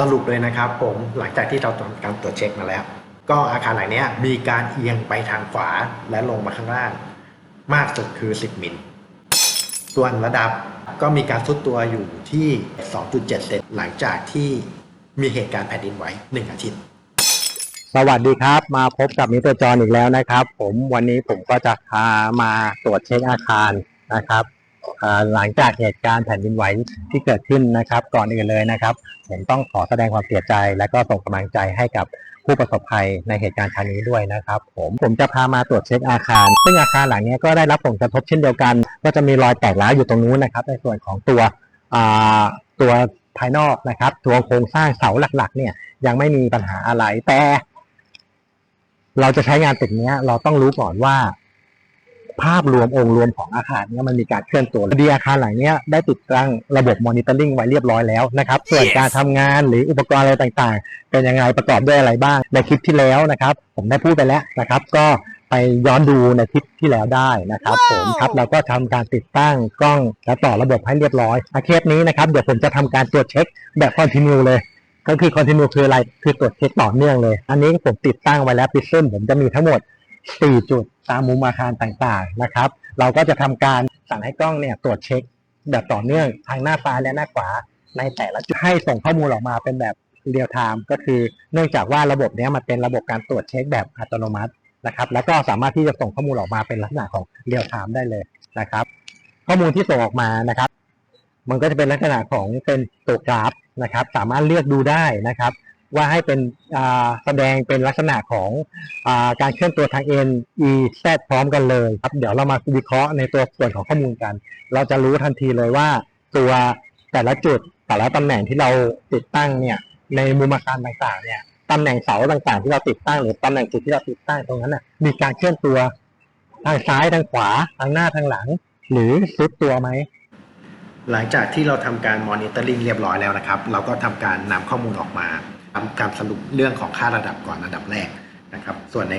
สรุปเลยนะครับผมหลังจากที่เราทำการตรวจเช็คมาแล้ว ก็อาคารหลังนี้มีการเอียงไปทางขวาและลงมาข้างล่าง มากสุดคือ 10 มิล ส่วนระดับก็มีการทรุดตัวอยู่ที่ 2.7 เซนหลังจากที่มีเหตุการณ์แผ่นดินไหว1อาทิตย์สวัสดีครับ มาพบกับมิสเตอร์จอนอีกแล้วนะครับ ผมวันนี้ผมก็จะพามาตรวจเช็คอาคารนะครับ หลังจากเหตุการณ์แผ่นดินไหวที่เกิดขึ้นนะครับ ก่อนอื่นเลยนะครับ ผมต้องขอแสดงความเสียใจ และก็ส่งกำลังใจให้กับผู้ประสบภัยในเหตุการณ์ครั้งนี้ด้วยนะครับ ผมผมจะพามาตรวจเช็คอาคาร ซึ่งอาคารหลังนี้ก็ได้รับผลกระทบเช่นเดียวกัน ก็จะมีรอยแตกร้าวอยู่ตรงนู้นนะครับ ในส่วนของตัวตัวภายนอกนะครับ ตัวโครงสร้างเสาหลัก ๆ เนี่ยยังไม่มีปัญหาอะไรแต่ เราจะใช้งานตึกนี้เราต้องรู้ก่อนว่า ภาพรวมองค์รวมของอาคารเนี้ยมันมีการเคลื่อนตัวดีอาคารหลังเนี้ยได้ติดตั้งระบบมอนิเตอร์ลิงไว้เรียบร้อยแล้วนะครับส่วนการทำงานหรืออุปกรณ์อะไรต่างๆ เป็นยังไงประกอบด้วยอะไรบ้างในคลิปที่แล้วนะครับ ผมได้พูดไปแล้วนะครับ ก็ไปย้อนดูในคลิปที่แล้วได้นะครับ ผมครับเราก็ทำการติดตั้งกล้องและต่อระบบให้เรียบร้อยอาเคสนี้นะครับเดี๋ยวผมจะทำการตรวจเช็คแบบคอนติเนียเลยก็คือ continue คืออะไรคือตรวจเช็คต่อเนื่องเลย อันนี้ผมติดตั้งไว้แล้วพิซซึมผมจะมีทั้งหมด 4 จุดตามมุมอาคารต่างๆนะครับ เราก็จะทำการสั่งให้กล้องเนี่ยตรวจเช็ค แบบต่อเนื่องทางหน้าซ้ายและหน้าขวา ในแต่ละจุดให้ส่งข้อมูลออกมาเป็นแบบเรียลไทม์ก็คือเนื่องจากว่าระบบเนี้ยมันเป็นระบบการตรวจเช็คแบบอัตโนมัตินะครับแล้วก็สามารถที่จะส่งข้อมูลออกมาเป็นลักษณะของเรียลไทม์ได้เลยนะครับ ข้อมูลที่ส่งออกมานะครับ มันก็จะเป็นลักษณะของเป็นตัวกราฟนะครับ สามารถเลือกดูได้นะครับ ว่าให้เป็นแสดงเป็นลักษณะของอการเคลื่อนตัวทาง N E Z พร้อมกันเลยครับ เดี๋ยวเรามาวิเคราะห์ในตัวส่วนของข้อมูลกัน เราจะรู้ทันทีเลยว่าตัวแต่ละจุดแต่ละตำแหน่งที่เราติดตั้งเนี่ยในมุมอาคารต่างๆเนี่ยตำแหน่งเสาต่างๆ ที่เราติดตั้งหรือตำแหน่งจุดที่เราติดตั้งตรงนั้นน่ะมีการเคลื่อนตัวทางซ้ายทางขวาทางหน้าทางหลัง หรือซุดตัวไหมหลังจากที่เราทำการมอนิเตอร์ลิงเรียบร้อยแล้วนะครับ เราก็ทำการนำข้อมูลออกมา การสรุปเรื่องของค่าระดับก่อนระดับแรกนะครับ ส่วนใน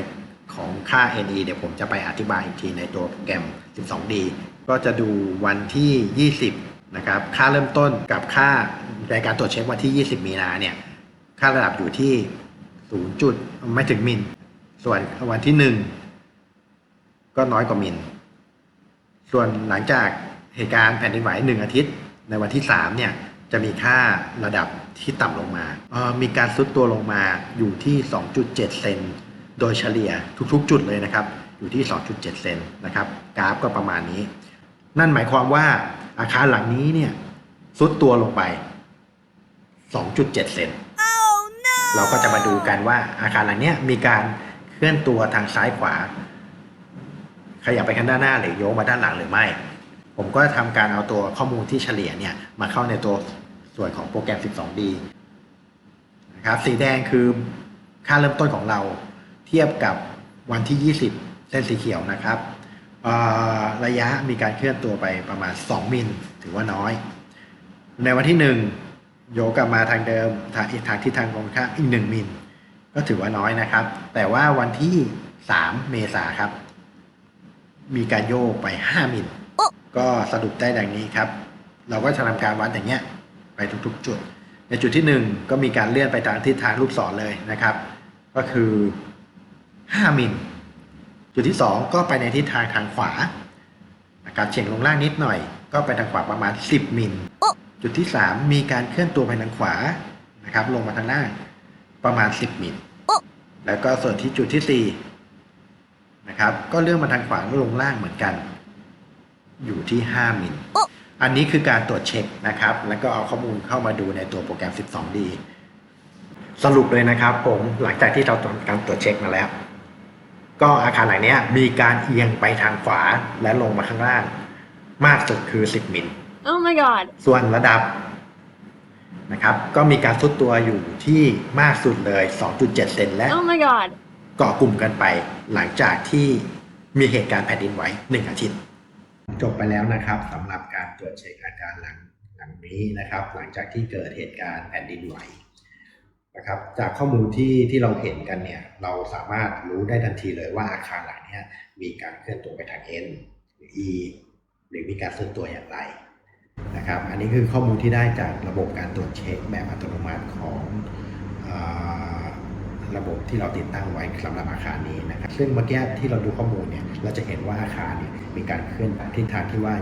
ของค่า NE เดี๋ยวผมจะไปอธิบายอีกทีในตัวโปรแกรม 12D ก็จะดูวันที่ 20 นะครับ ค่าเริ่มต้นกับค่าในการตรวจเช็ควันที่ 20 มีนาเนี่ย ค่าระดับอยู่ที่ 0 จุดไม่ถึงมิล ส่วนวันที่ 1 ก็น้อยกว่ามิล ส่วนหลังจากเหตุการณ์แผ่นดินไหวหนึ่งอาทิตย์ ในวันที่ 3 เนี่ย จะมีค่าระดับที่ต่ำลงมา มีการซุดตัวลงมาอยู่ที่ 2.7 เซน โดยเฉลี่ยทุกๆ จุดเลยนะครับ อยู่ที่ 2.7 เซนนะครับ กราฟก็ประมาณนี้ นั่นหมายความว่าอาคารหลังนี้เนี่ยซุดตัวลงไป 2.7 เซนเราก็จะมาดูกันว่าอาคารหลังเนี้ยมีการเคลื่อนตัวทางซ้ายขวา ขยับไปข้างด้านหน้าหรือโยกมาด้านหลังหรือไม่ ผมก็ทำการเอาตัวข้อมูลที่เฉลี่ยเนี่ยมาเข้าในตัวส่วนของโปรแกรม 12D นะครับสีแดงคือค่าเริ่มต้นของเราเทียบกับวันที่ 20 เส้นสีเขียวนะครับระยะมีการเคลื่อนตัวไปประมาณ 2 มิลถือว่าน้อย ในวันที่ 1 โยกกลับมาทางเดิมทางอีกทางที่ทางตรงข้ามอีก 1 มิลก็ถือว่าน้อยนะครับ แต่ว่าวันที่ 3 เมษาครับ มีการโยกไป 5 มิล ก็สรุปได้ดังนี้ครับ เราก็จะทำการวัดอย่างเงี้ยไปทุกๆ จุด ในจุดที่ 1 ก็มีการเลื่อนไปตามทิศทางลูกศรเลยนะครับ ก็คือ 5 มิล จุดที่ 2 ก็ไปในทิศทางทางขวานะครับเฉียงลงล่างนิดหน่อย ก็ไปทางขวาประมาณ 10 มิล จุดที่ 3 มีการเคลื่อนตัวไปทางขวานะครับ ลงมาทางล่างประมาณ 10 มิล แล้วก็ส่วนที่จุดที่4นะครับ ก็เลื่อนมาทางขวาลงล่างเหมือนกัน อยู่ที่ 5 มิล อันนี้คือการตรวจเช็คนะครับ แล้วก็เอาข้อมูลเข้ามาดูในตัวโปรแกรม 12D สรุปเลยนะครับผมหลังจากที่เราทำการตรวจเช็คมาแล้ว ก็อาคารหลังเนี้ยมีการเอียงไปทางขวาและลงมาข้างล่าง มากสุดคือ 10 มิล Oh my god. ส่วนระดับนะครับ ก็มีการซุดตัวอยู่ที่มากสุดเลย 2.7 เซนและ Oh my god. เกาะกลุ่มกันไปหลังจากที่มีเหตุการณ์แผ่นดินไหวหนึ่งอาทิตย์ จบไปแล้วนะครับสำหรับการตรวจเช็คอาการหลังหลังนี้นะครับ หลังจากที่เกิดเหตุการณ์แผ่นดินไหวนะครับจากข้อมูลที่ที่เราเห็นกันเนี่ยเราสามารถรู้ได้ทันทีเลยว่าอาคารหลังนี้มีการเคลื่อนตัวไปทาง N หรือ E หรือมีการเคลื่อนตัวอย่างไรนะครับอันนี้คือข้อมูลที่ได้จากระบบการตรวจเช็คแบบอัตโนมัติของอ ระบบที่เราติดตั้งไว้สำหรับอาคารนี้นะครับ ซึ่งเมื่อกี้ที่เราดูข้อมูลเนี่ย เราจะเห็นว่าอาคารเนี่ยมีการเคลื่อนทิศทางที่ว่า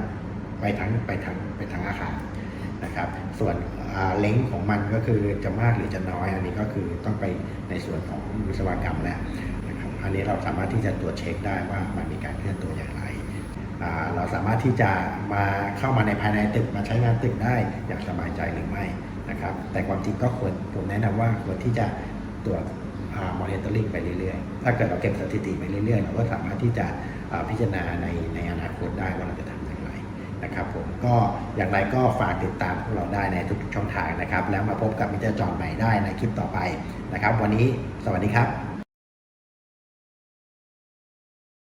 ไปทั้งไปทางไปทางอาคารนะครับ ส่วนเล้งของมันก็คือจะมากหรือจะน้อย อันนี้ก็คือต้องไปในส่วนของวิศวกรรมแล้วนะครับ อันนี้เราสามารถที่จะตรวจเช็คได้ว่ามันมีการเคลื่อนตัวอย่างไร เราสามารถที่จะมาเข้ามาในภายในตึกมาใช้งานตึกได้อย่างสบายใจหรือไม่นะครับ แต่ความจริงก็ควรผมแนะนำว่าควรที่จะตรวจ มอนิเตอร์ลิงไปเรื่อยๆ ถ้าเกิดเราเก็บสถิติไปเรื่อยๆ เราก็สามารถที่จะพิจารณาในในอนาคตได้ว่าเราจะทำอย่างไรนะครับผมก็อย่างไรก็ฝากติดตามพวกเราได้ในทุกๆช่องทางนะครับ แล้วมาพบกับมิเตอร์จอห์นใหม่ได้ในคลิปต่อไปนะครับ วันนี้สวัสดีครับ